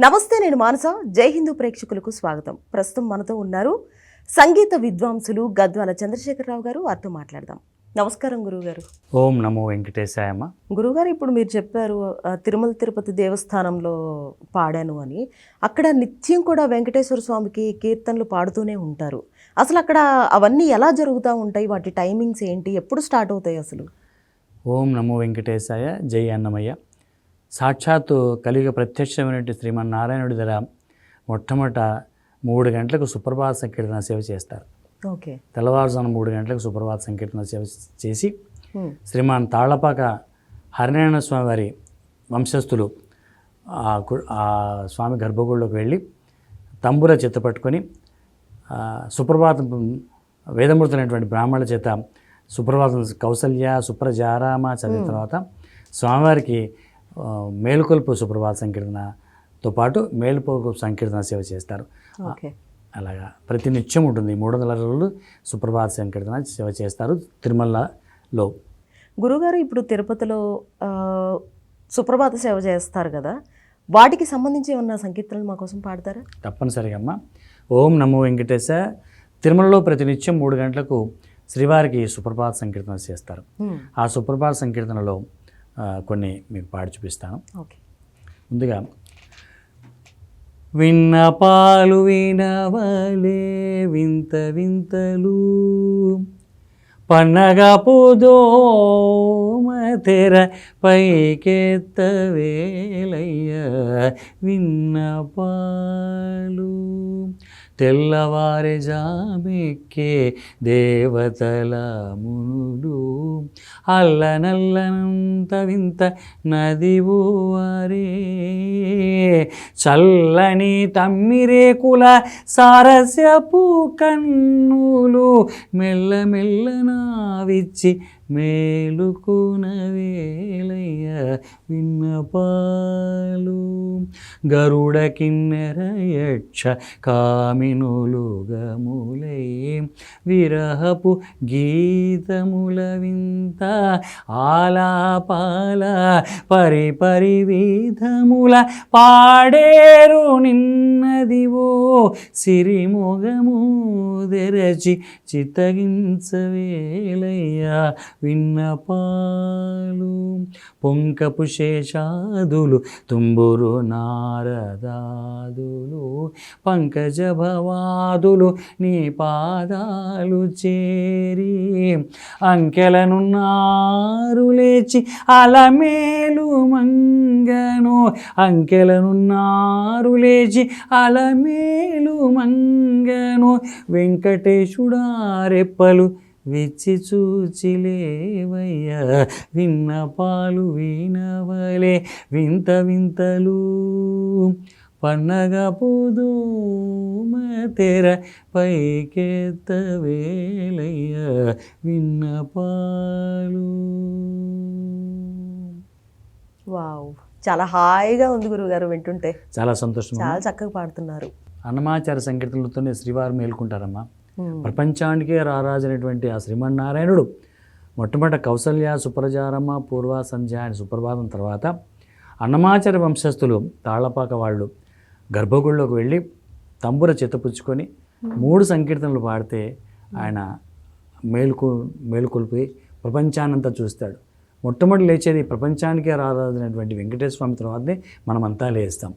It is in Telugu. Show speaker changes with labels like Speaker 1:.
Speaker 1: నమస్తే నేను మానస. జై హిందూ ప్రేక్షకులకు స్వాగతం. ప్రస్తుతం మనతో ఉన్నారు సంగీత విద్వాంసులు గద్వాల చంద్రశేఖరరావు గారు. వారితో మాట్లాడదాం. నమస్కారం గురువుగారు.
Speaker 2: ఓం నమో వెంకటేశాయమ్మ
Speaker 1: గురువుగారు ఇప్పుడు మీరు చెప్పారు తిరుమల తిరుపతి దేవస్థానంలో పాడాను అని. అక్కడ నిత్యం కూడా వెంకటేశ్వర స్వామికి కీర్తనలు పాడుతూనే ఉంటారు. అసలు అక్కడ అవన్నీ ఎలా జరుగుతూ ఉంటాయి? వాటి టైమింగ్స్ ఏంటి? ఎప్పుడు స్టార్ట్ అవుతాయి అసలు?
Speaker 2: ఓం నమో వెంకటేశాయ. జై అన్నమయ్య. సాక్షాత్తు కలియుగ ప్రత్యక్షమైనటువంటి శ్రీమన్నారాయణుడి ధర మొట్టమొదట మూడు గంటలకు సుప్రభాత సంకీర్తన సేవ చేస్తారు.
Speaker 1: ఓకే.
Speaker 2: తెల్లవారుజామున మూడు గంటలకు సుప్రభాత సంకీర్తన సేవ చేసి శ్రీమాన్ తాళ్ళపాక హరినారాయణ స్వామి వారి వంశస్థులు ఆ స్వామి గర్భగుడిలోకి వెళ్ళి తంబుర చేత పట్టుకొని సుప్రభాతం వేదమూర్తులైనటువంటి బ్రాహ్మణుల చేత సుప్రభాతం కౌసల్య సుప్రజారామ చదివిన తర్వాత స్వామివారికి మేలుకొల్పు సుప్రభాత సంకీర్తనతో పాటు మేలుకొల్పు సంకీర్తన సేవ చేస్తారు. అలాగా ప్రతి నిత్యం ఉంటుంది మూడు వందల రోజులు సుప్రభాత సంకీర్తన సేవ చేస్తారు తిరుమలలో.
Speaker 1: గురుగారు ఇప్పుడు తిరుపతిలో సుప్రభాత సేవ చేస్తారు కదా. వాటికి సంబంధించి ఏమన్నా సంకీర్తనలు మా కోసం పాడతారా?
Speaker 2: తప్పనిసరిగా అమ్మ ఓం నమో వెంకటేశ. తిరుమలలో ప్రతినిత్యం మూడు గంటలకు శ్రీవారికి సుప్రభాత సంకీర్తన చేస్తారు. ఆ సుప్రభాత సంకీర్తనలో కొన్ని మీకు పాడి చూపిస్తాను.
Speaker 1: ఓకే.
Speaker 2: ముందుగా విన్నపాలు వినవలే వింత వింతలు పన్నగ పుదోమ తెర పైకెత్త వేలయ్య విన్నపాలు తెల్లవారి జామెక్కే దేవతల మునులు. అల్లనల్లనంత వింత నదివు వారే చల్లని తమ్మిరేకుల సారస్యపు కన్నులు మెల్లమెల్లన మెల్లమెల్లనావిచ్చి మేలుకునవేలయ్య విన్నపాలు. గరుడ కిన్నెర యక్ష కామినులు గములై. విరహపు గీతముల వింత ఆలాపాల పరి విధముల పాడేరు నిన్నదివో. సిరిమొగము తెరచి చిత్తగించవేలయ్యా విన్నపాలు పొంకపు శేషాదులు తుంబురు నారదాదులు పంకజ భవాదులు నీ పాదాలు చేరి అంకెలనున్నారు లేచి అలమేలు మంగను. అంకెలనున్నారు లేచి అలమేలు మంగను. వెంకటేశుడా రెప్పలు విచ్చి చూచిలేవయ్య విన్నపాలు వినవలే. వింత వింతలు పన్నగ పుదు తెర పైకెత్త వేలయ్య. విన్నపాలు
Speaker 1: వావ్. చాలా హాయిగా ఉంది గురువుగారు వింటుంటే.
Speaker 2: చాలా సంతోషం.
Speaker 1: చాలా చక్కగా పాడుతున్నారు.
Speaker 2: అన్నమాచార సంకీర్తనలతోనే శ్రీవారు మేల్కొంటారమ్మా. ప్రపంచానికే రారాజైనటువంటి ఆ శ్రీమన్నారాయణుడు మొట్టమొదట కౌసల్య సుప్రజారమ్మ పూర్వ సంధ్య అని సుప్రభాతం తర్వాత అన్నమాచార వంశస్థులు తాళ్ళపాక వాళ్ళు గర్భగుడిలోకి వెళ్ళి తంబుర చిత్తపుచ్చుకొని మూడు సంకీర్తనలు పాడితే ఆయన మేలుకు మేలుకొల్పి ప్రపంచానంతా చూస్తాడు. మొట్టమొదటి లేచేది ప్రపంచానికే రారాజైనటువంటి వెంకటేశ్వర స్వామి తర్వాతనే మనమంతా లేస్తాం.